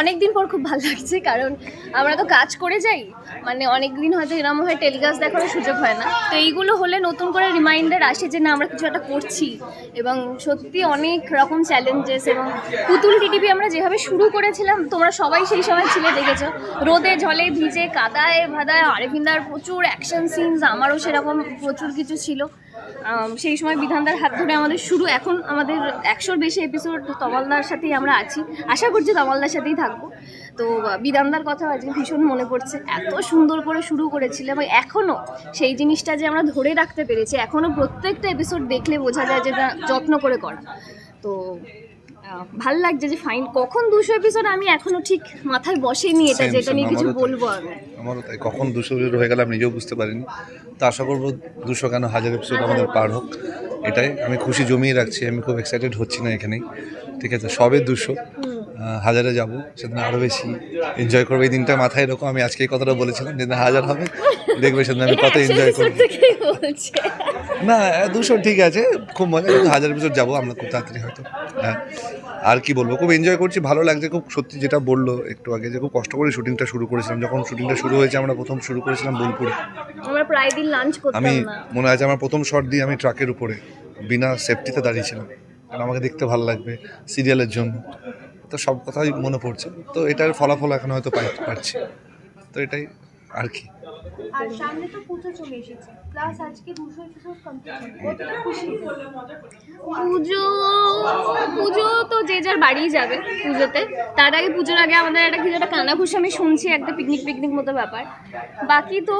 অনেক দিন পর খুব ভালো লাগছে, কারণ আমরা তো কাজ করে যাই মানে অনেক দিন হয়তো এরম হয় টেলিকাস্ট দেখারও সুযোগ হয় না। তো এইগুলো হলে নতুন করে রিমাইন্ডার আসে যে না, আমরা কিছু একটা করছি এবং সত্যি অনেক রকম চ্যালেঞ্জেস এবং পুতুল টিটিভি আমরা যেভাবে শুরু করেছিলাম, তোমরা সবাই সেই সময় ছিলে, দেখেছ? রোদে জলে ভিজে কাদায় ভাদায় আরেফিন্দার প্রচুর অ্যাকশন সিনস আমারও সেরকম প্রচুর কিছু ছিল। সেই সময় বিধানদার হাত ধরে আমাদের শুরু, এখন আমাদের একশোর বেশি এপিসোড তমালদার সাথেই আমরা আছি। আশা করছি তমালদার সাথেই থাকব। তো বিধানদার কথা আজকে ভীষণ মনে পড়ছে। এত সুন্দর করে শুরু করেছিল এবং এখনও সেই জিনিসটা যে আমরা ধরে রাখতে পেরেছি এখনও প্রত্যেকটা এপিসোড দেখলে বোঝা যায় যে যত্ন করে করা। তো ভালো লাগছে যে ফাইন কখন দুশো এপিসোড আমি এখনও ঠিক মাথায় বসেনি এটা যেটা নিয়ে কিছু বলব আমি। আমারও তাই কখন দুশো এপিসোড হয়ে গেলে আমি নিজেও বুঝতে পারিনি। তো আশা করব দুশো কেন হাজার এপিসোড আমাদের পার হোক এটাই। আমি খুশি জমিয়ে রাখছি আমি খুব এক্সাইটেড হচ্ছি না এখানেই। ঠিক আছে সবে দুশো। হাজারে যাব সেদিন আরও বেশি এনজয় করব। এই দিনটা মাথায় এরকম আমি আজকে এই কথাটা বলেছিলাম যেদিন হাজার হবে দেখবে সেদিন আমি কত এনজয় করব। না দুশো ঠিক আছে খুব মজা কিন্তু হাজার এপিসোড যাব আমরা খুব তাড়াতাড়ি হয়তো। হ্যাঁ আর কি বলব খুব এনজয় করছি ভালো লাগছে খুব সত্যি যেটা বলল একটু আগে যে খুব কষ্ট করে শুটিংটা শুরু করেছিলাম যখন শুটিংটা শুরু হয়েছে আমরা প্রথম শুরু করেছিলাম বোলপুরে। আমরা প্রায় দিন লাঞ্চ করতাম আমি মনে আছে আমার প্রথম শট দিয়ে আমি ট্রাকের উপরে বিনা সেফটিতে দাঁড়িয়েছিলাম। কারণ আমাকে দেখতে ভালো লাগবে সিরিয়ালের জন্য। তো সব কথাই মনে পড়ছে। তো এটার ফলাফল এখন হয়তো পাই- পাচ্ছি তো এটাই আর কি। আর সামনে তো পুজো চলে এসেছে। প্লাস আজকে দুশো এপিসোড কমপ্লিট পুজো পুজো তো যে যার বাড়ি যাবে পুজোতে। তার আগে পুজোর আগে আমাদের একটা কিছু একটা কানাঘুষ আমি শুনছি, একটা পিকনিক পিকনিক মতো ব্যাপার। বাকি তো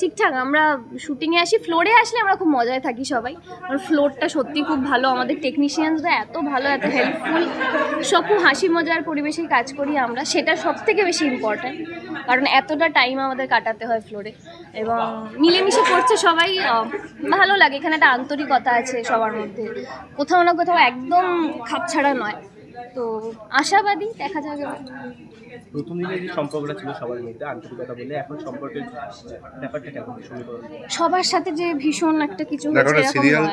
ঠিকঠাক, আমরা শুটিংয়ে আসি ফ্লোরে আসলে আমরা খুব মজায় থাকি সবাই। আর ফ্লোরটা সত্যি খুব ভালো, আমাদের টেকনিশিয়ানসরা এত ভালো, এত হেল্পফুল সব খুব হাসি মজার পরিবেশেই কাজ করি আমরা, সেটা সব থেকে বেশি ইম্পর্ট্যান্ট কারণ এতটা টাইম আমাদের কাটাতে হয় ফ্লোরে এবং মিলেমিশে করছে সবাই ভালো লাগে, এখানে একটা আন্তরিকতা আছে সবার মধ্যে। কোথাও না কোথাও একদম খাপছাড়া নয়। তো আশাবাদী দেখা যাবে। প্রথম দিনে যে সম্পর্কটা ছিল সবার মধ্যে আন্তরিকতা বলে এখন সম্পর্কের ব্যাপারটা কেমন? সবার সাথে যে ভীষণ একটা কিছু দেখো সিরিয়াল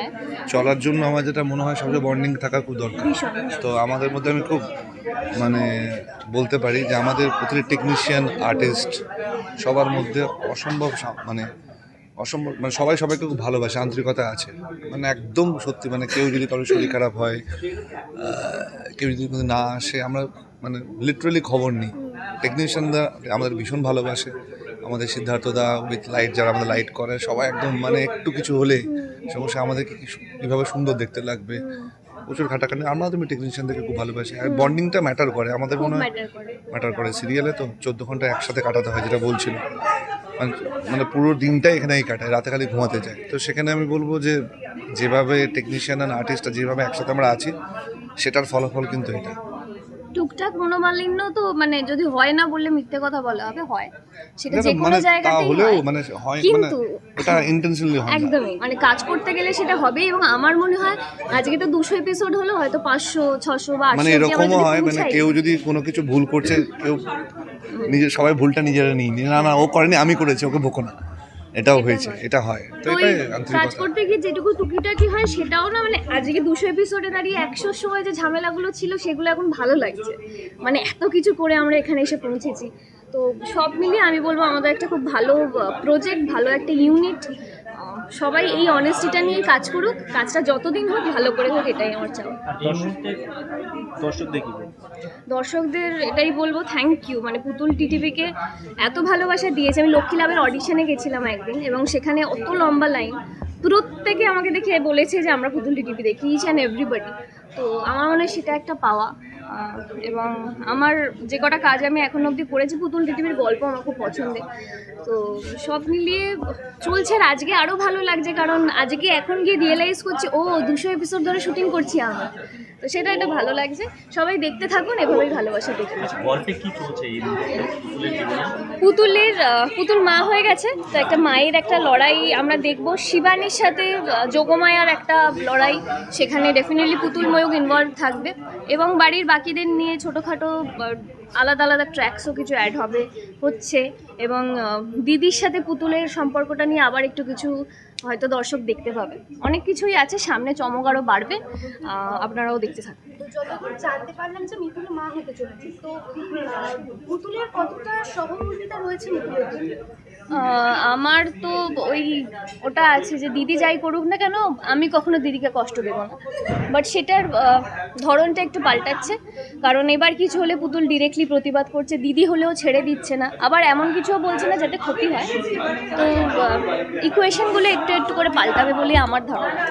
চলার জন্য আমার যেটা মনে হয় সবচেয়ে বন্ডিং থাকা খুব দরকার। তো আমাদের মধ্যে আমি খুব মানে বলতে পারি যে আমাদের প্রতিটি টেকনিশিয়ান আর্টিস্ট সবার মধ্যে অসম্ভব সা- মানে অসম্ভব মানে সবাই সবাইকে খুব ভালোবাসে আন্তরিকতা আছে। মানে একদম সত্যি মানে কেউ যদি কারোর শরীর খারাপ হয় কেউ যদি না আসে আমরা মানে লিটারালি খবর নিই। টেকনিশিয়ানরা আমাদের ভীষণ ভালোবাসে। আমাদের সিদ্ধার্থ দা উইথ লাইট যারা আমাদের লাইট করে সবাই একদম মানে একটু কিছু হলে সমস্যা আমাদেরকে কীভাবে সুন্দর দেখতে লাগবে? প্রচুর খাটাখাটি আমরা তুমি টেকনিশিয়ানদেরকে খুব ভালোবাসি। আর বন্ডিংটা ম্যাটার করে। আমাদের মনে হয় ম্যাটার করে। ম্যাটার করে। সিরিয়ালে তো চোদ্দ ঘণ্টা একসাথে কাটাতে হয় যেটা বলছিল। মানে- পুরো দিনটাই এখানেই কাটায়, রাতে খালি ঘুমাতে যায়। তো সেখানে আমি বলব যে, যেভাবে টেকনিশিয়ান অ্যান্ড আর্টিস্টটা যেভাবে একসাথে আমরা আছি, সেটার ফলাফল কিন্তু এটা। টুকটাক মনোমালিন্য তো মানে যদি হয় না বললে মিথ্যে কথা বলা হবে হয়। সেটা যে কোনো মানে জায়গাতেই হলেও হয় মানে হয় মানে কিন্তু এটা ইন্টেনশনালি হয় একদমই মানে কাজ করতে গেলে সেটা হবে এবং আমার মনে হয় আজকে তো দুশো এপিসোড হলো হয়তো পাঁচশো ছশো বা 800 মানে এরকমও হয় মানে কেউ যদি কোনো কিছু ভুল করছে কেউ নিজে সবাই ভুলটা নিজেরা নিয়ে নিয়ে, না না ও করেনি আমি করেছি ওকে বকো না। এটাও হয়েছে এটা হয়। তো এটাই কাজ করতে গিয়ে যেটুকু টুকিটাকি হয় সেটাও না মানে আজকে দুশো এপিসোডে দাঁড়িয়ে একশোর সময় যে ঝামেলাগুলো ছিল সেগুলো এখন ভালো লাগছে। মানে এত কিছু করে আমরা এখানে এসে পৌঁছেছি। তো সব মিলিয়ে আমি বলব আমাদের একটা খুব ভালো প্রজেক্ট ভালো একটা ইউনিট সবাই এই অনেস্টিটা নিয়ে কাজ করুক কাজটা যতদিন হোক ভালো করে হোক এটাই আমার চাওয়া। দর্শকদের এটাই বলব থ্যাংক ইউ মানে পুতুল টিটিভিকে এত ভালোবাসা দিয়েছে। আমি লক্ষ্মী লাভের অডিশনে গেছিলাম একদিন এবং সেখানে অত লম্বা লাইন প্রত্যেকে আমাকে দেখে বলেছে যে আমরা পুতুল টিটিভি দেখি ইচ অ্যান্ড এভরিবডি তো আমার মনে হয় সেটা একটা পাওয়া। এবং আমার যে কটা কাজ আমি এখন অবধি করেছি পুতুল টিটিভির গল্প আমার খুব পছন্দের। তো সব মিলিয়ে চলছে আর আজকে আরও ভালো লাগছে কারণ আজকে এখন গিয়ে রিয়েলাইজ করছি ও দুশো এপিসোড ধরে শুটিং করছি আমরা। তো সেটা একটা ভালো লাগছে। সবাই দেখতে থাকুন এভাবেই ভালোবাসা দেখুন গল্পে কি চলছে পুতুলের পুতুল মা হয়ে গেছে তো একটা মায়ের একটা লড়াই আমরা দেখব। শিবানীর সাথে যোগমায়ার একটা লড়াই সেখানে ডেফিনেটলি পুতুল ময়ূক ইনভলভ থাকবে। এবং বাড়ির বাকিদের নিয়ে ছোটোখাটো আলাদা আলাদা ট্র্যাকসও কিছু অ্যাড হবে, হচ্ছে। এবং দিদির সাথে পুতুলের সম্পর্কটা নিয়ে আবার একটু কিছু হয়তো দর্শক দেখতে পাবে। অনেক কিছুই আছে, সামনে চমক আরও বাড়বে আপনারাও দেখতে মিতুল মা হতে চলেছে, তো পুতুলের কতটা সহমর্মিতা রয়েছে মিতুলের আমার তো ওই ওটা আছে যে দিদি যাই করুক না কেন, আমি কখনো দিদিকে কষ্ট দেব না। বাট সেটার ধরনটা একটু পাল্টাচ্ছে। কারণ এবার কিছু হলে পুতুল ডিরেক্টলি প্রতিবাদ করছে, দিদি হলেও ছেড়ে দিচ্ছে না। আবার এমন কিছুও বলছে না যাতে ক্ষতি হয়। তো ইকুয়েশনগুলো একটু একটু করে পাল্টাবে বলে আমার ধারণা।